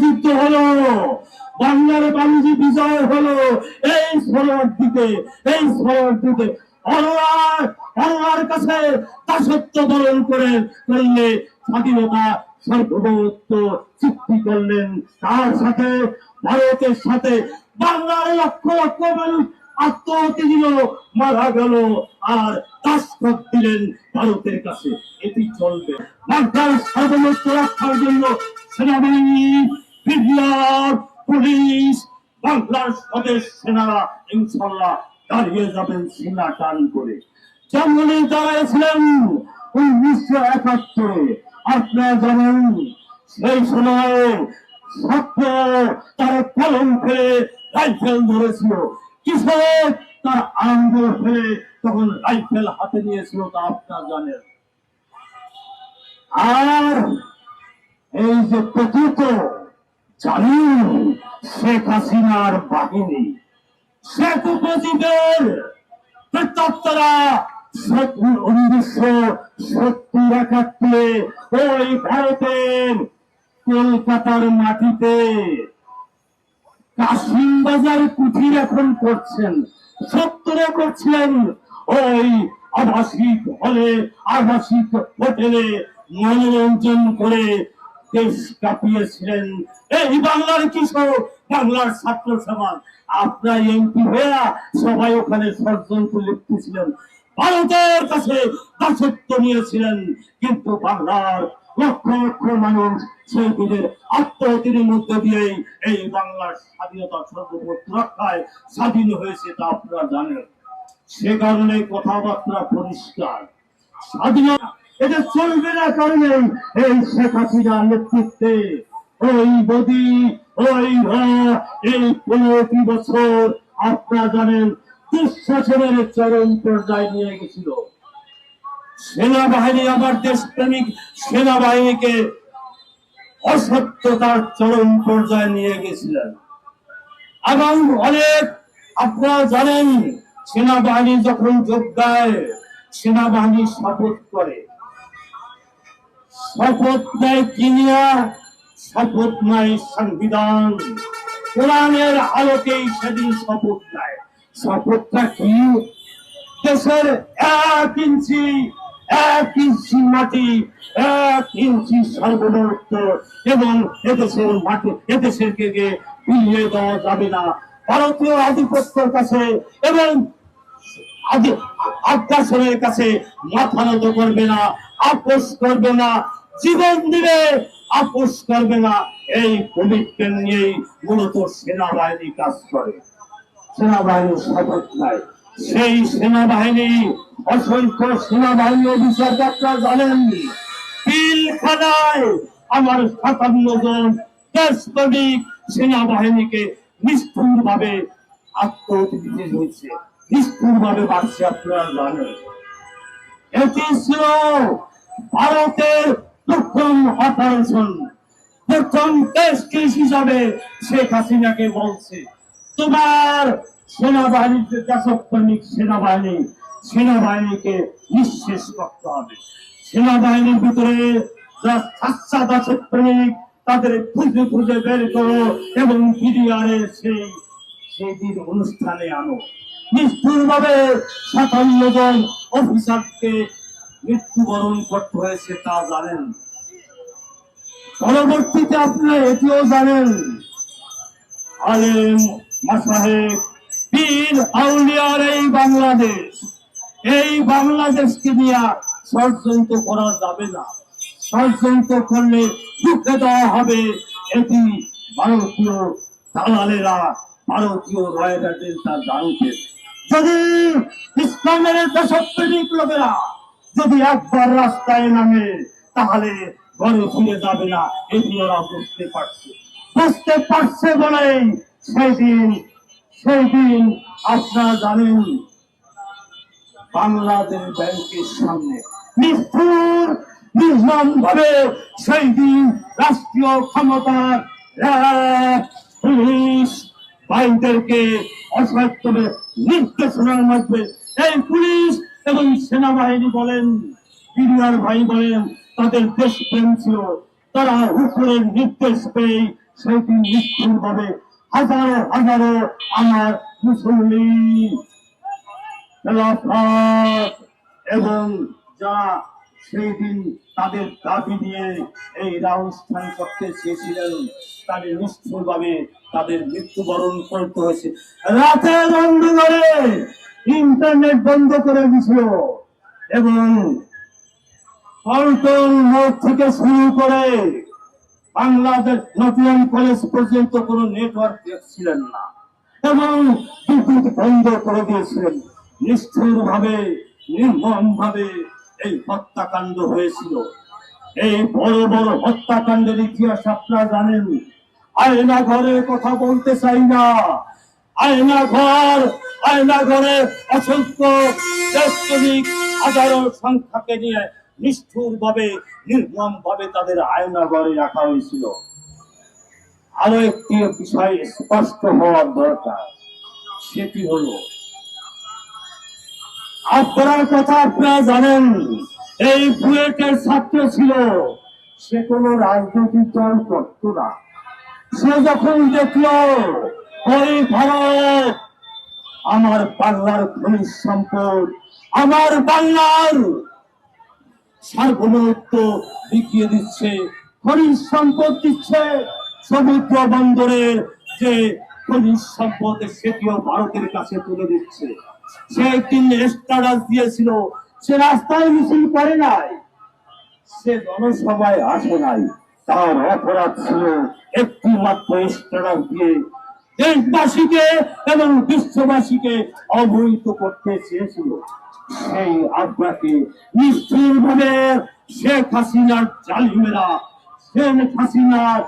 যুদ্ধ হলো। বাংলার বাণিজ্য বিজয় হলো। এই শরণার্থীতে এই শরণার্থীতে করে, করলে স্বাধীনতা চুক্তি করলেন। তার সাথে, ভারতের সাথে বাংলার লক্ষ লক্ষ মানুষ আত্মহত্যা দিল, মারা গেল, আর দাসত্ব দিলেন ভারতের কাছে। এটি চলবে। সার্বভৌমত্ব রক্ষার জন্য সেনাবাহিনী বিডিআর পুলিশ, বাংলার স্বদেশ সেনারা ইনশাল্লাহ দাঁড়িয়ে যাবেন সীমা টান করে। যেমনই দাঁড়িয়েছিলেন উনিশশো একাত্তরে আপনারা জানেন, সেই সময় ছাত্র তার কলম ফেলে রাইফেল ধরেছিল। কিশোর তার আঙ্গুল ফেলে তখন রাইফেল হাতে নিয়েছিল তা আপনারা জানেন। আর এই যে প্রকৃত জালিম শেখ হাসিনার বাহিনী, শেখ মুজিবের প্রেতাত্মারা উনিশশো সত্তর একাত্তরে ওই ভারতের কলকাতার মাটিতে কাশিম বাজার কুঠির এখন করছেন, সত্তরে করছিলেন ওই আবাসিক হলে, আবাসিক হোটেলে মনোরঞ্জন করে দেশ কাঁপিয়েছিলেন। এই বাংলার কিশোর, বাংলার ছাত্র সমাজ, আপনার এমপি হয়ে সবাই ওখানে ষড়যন্ত্র লিপ্তেছিলেন ভারতের কাছে দাসত্ব নিয়েছিলেন, কিন্তু বাংলার লক্ষ লক্ষ মানুষ সেই দিনের আত্মহতির মধ্যে দিয়ে এই বাংলার স্বাধীনতা সর্বভৌমত্ব রক্ষায় স্বাধীন হয়েছে তা আপনারা জানেন। সে কারণে কথাবার্তা পরিষ্কার। স্বাধীনতা এটা চলবে না কারণে এই শেখ হাসিনার নেতৃত্বে। ওই মোদি, ওই এই পনেরোটি বছর আপনারা জানেন দুঃশাসনের চরম পর্যায়ে নিয়ে গেছিল। সেনাবাহিনী আমার দেশপ্রেমিক সেনাবাহিনীকে অসত্যতার চরম পর্যায়ে নিয়ে গেছিলেন। এবং অনেক আপনারা জানেন, সেনাবাহিনী যখন যোগ দেয়, সেনাবাহিনী শপথ করে। শপথ নেয় কিনিয়া শপথ নেয় সংবিধান কোরআনের আলোকেই সেদিন শপথ নেয় শপথটা কি দেশের এক ইঞ্চি এক ইঞ্চি মাটি এক ইঞ্চি সর্বভৌমত্ব এবং এদেশের মাটি এদেশের কে ফিরিয়ে দেওয়া যাবে না ভারতীয় আধিপত্যের কাছে এবং আগ্রাসনের কাছে মাথা নত করবে না আপোষ করবে না জীবন দিবে, আপোষ করবে না। এই কমিটমেন্ট নিয়েই মূলত সেনাবাহিনী কাজ করে। সেনাবাহিনীর শপথ নেয়। সেই সেনাবাহিনী অসংখ্য সেনাবাহিনী অফিসার আপনারা জানেন। পিলখানায় আমার সাতান্ন জন দেশপ্রেমিক সেনাবাহিনীকে নিষ্ঠুর ভাবে আত্মহত্যা হয়েছে। নিষ্ঠুর ভাবে বাড়ছে, আপনারা জানেন। এটি ছিল ভারতের প্রথম অপারেশন প্রথম টেস্ট কেস হিসাবে শেখ হাসিনাকে বলছে। তোমার সেনাবাহিনীর যে দেশপ্রেমিক সেনাবাহিনী, সেনাবাহিনীকে নিঃশেষ করতে হবে। সেনাবাহিনীর ভিতরে যারা দেশপ্রেমিক তাদের খুঁজে খুঁজে বের করো এবং বিডিআরের সেই সেই অনুষ্ঠানে আনো। নিষ্ঠুর ভাবে সাতান্ন জন অফিসারকে মৃত্যুবরণ করতে হয়েছে তা জানেন। পরবর্তীতে আপনারা এটিও জানেন। আলেম মাসাহেব পীর, আউলিয়ার এই বাংলাদেশ। এই বাংলাদেশকে নিয়ে ষড়যন্ত্র করা যাবে না। ষড়যন্ত্র করলে রুখে দেওয়া হবে এটি ভারতীয় দালালেরা, ভারতীয় রয়্যালদের তা জানতে যদি ইসলামের দেশপ্রেমিক লোকেরা যদি একবার রাস্তায় নামে, তাহলে ঘরে ফিরে যাবে না। এটি ওরা বুঝতে পারছে। বুঝতে পারছে বলেই সেই দিন সেই দিন আপনারা জানেন, বাংলাদেশ ব্যাংকের সামনে নিষ্ঠুর নির্মম ভাবে সেই দিন রাষ্ট্রীয় ক্ষমতার পুলিশ বাইনদেরকে অসত্যবে নির্দেশনার মধ্যে এই পুলিশ এবং সেনাবাহিনী বলেন, বিডিআর ভাই বলেন, তাদের দেশপ্রেম ছিল। তারা উপরের নির্দেশ পেয়ে সেই দিন নিষ্ঠুর ভাবে হাজারো হাজারো আমার মুসলিম এবং যারা সেই দিন তাদের দাবি নিয়ে এই রাজস্থান করতে চেয়েছিলেন, তাদের নিষ্ঠুর ভাবে তাদের মৃত্যুবরণ করতে হয়েছে। রাতের অন্ধকারে ইন্টারনেট বন্ধ করে দিছিল। এবং পল্টন মোড় থেকে শুরু করে বাংলাদেশ নতুন কলেজ পর্যন্ত কোনো নেটওয়ার্ক ছিলেন না। এবং বিদ্যুৎ বন্ধ করে দিয়েছিলেন। নিষ্ঠুর ভাবে নির্মম ভাবে এই হত্যাকাণ্ড হয়েছিল। এই বড় বড় হত্যাকাণ্ডের ইতিহাস আপনারা জানেন। আয়না ঘরে কথা বলতে চাই না। আয়না ঘর আয়না ঘরে অসংখ্য দেশপ্রেমিক হাজারো সংখ্যাকে নিয়ে নিষ্ঠুর ভাবে নির্মম ভাবে তাদের আয়না ঘরে রাখা হয়েছিল। আরও একটি বিষয় স্পষ্ট হওয়ার দরকার, সেটি হলো, আপনার কথা আপনারা জানেন, এই বুয়েটের ছাত্র ছিল, সে কোনো রাজনৈতিক দল করত না। সে যখন দেখল ওই ভারত, আমার বাংলার খনিজ সম্পদ, আমার বাংলার সার্বভৌমত্ব দেখিয়ে দিচ্ছে, খনিজ সম্পদ দিচ্ছে সমুদ্র বন্দরের যে খনিজ সম্পদ সেটিও ভারতের কাছে তুলে দিচ্ছে। সে একদিন স্ট্যাটাস দিয়েছিল, সে রাস্তায় মিছিল করে নাই, সে জনসভায় আসে নাই। তার অপরাধ ছিল একটি মাত্র স্ট্যাটাস দিয়ে দেশবাসীকে এবং বিশ্ববাসীকে অবহিত করতে চেয়েছিল। সেই আগ্রাকে নিশ্চয় ভাবে শেখ হাসিনার জালিমেরা, শেখ হাসিনার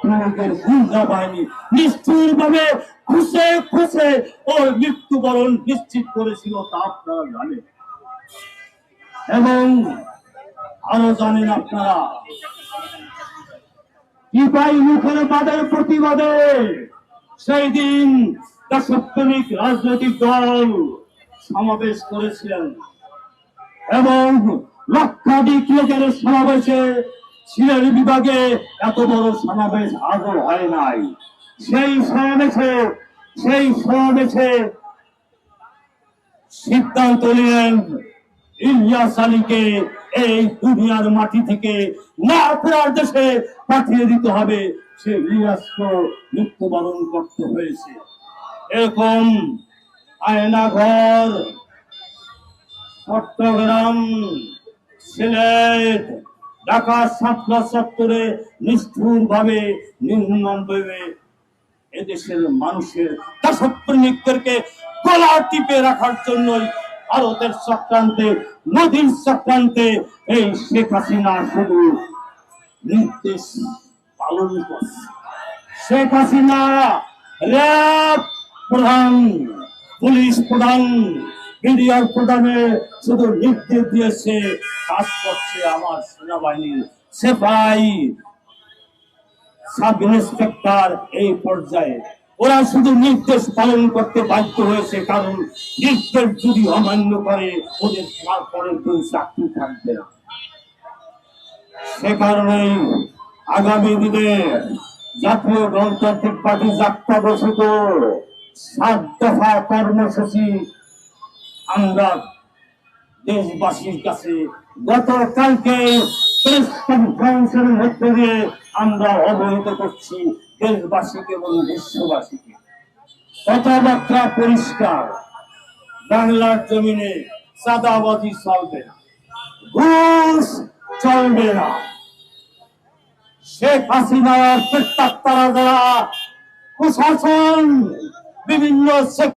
কুলাঙ্গার বাহিনী খুশে খুশে ওর মৃত্যুবরণ নিশ্চিত করেছিল তা আপনারা জানেন। এবং আরও জানেন আপনারা ইপাই মুখের বাদের প্রতিবাদে সেই দিন দেশপ্রেমিক রাজনৈতিক দল সমাবেশ করেছিলেন। এবং লক্ষাধিক লোকের সমাবেশে বিভাগে এত বড় সমাবেশ আদৌ হয় নাই। সেই সমাবেশে সেই সমাবেশে সিদ্ধান্ত নিলেন ইলিয়াস আলীকে এই দুনিয়ার মাটি থেকে না ফেরার দেশে পাঠিয়ে দিতে হবে। সে ইলিয়াসকে মৃত্যুবরণ করতে হয়েছে। এরকম আয়না ঘর চট্টগ্রাম, সিলেট, ঢাকা সাতলা চত্বরে নিষ্ঠুর ভাবে নির্মাণ ভাবে এদেশের মানুষের দেশপ্রেমিকদেরকে গলা টিপে রাখার জন্যই ভারতের চক্রান্তে মোদীর চক্রান্তে এই শেখ হাসিনা শুধু নির্দেশ পালন করছে। শেখ হাসিনা র্যাব প্রধান, পুলিশ প্রধান মিডিয়ার প্রধানে শুধু নির্দেশ দিয়েছে, কাজ করছে আমার সেনাবাহিনীর সেপাই সাব ইন্সপেক্টর এই পর্যায়ে। ওরা শুধু নির্দেশ পালন করতে বাধ্য হয়েছে, কারণ নির্দেশ যদি অমান্য করে, ওদের তারপরের দিন চাকরি থাকবে না। সে কারণেই আগামী দিনে জাতীয় গণতান্ত্রিক পার্টি যাত্রা ঘোষিত সাত দফা কর্মসূচি আমরা দেশবাসীর কাছে গতকালকে প্রেস কনফারেন্সের মধ্যে দিয়ে আমরা অবহিত করছি। দেশবাসীকে এবং বিশ্ববাসীকে। কথাবার্তা পরিষ্কার। বাংলার জমিনে সাদাবাজি চলবে না। ঘুষ চলবে না। শেখ হাসিনার প্রত্যাত্তারা যারা প্রশাসন বিভিন্ন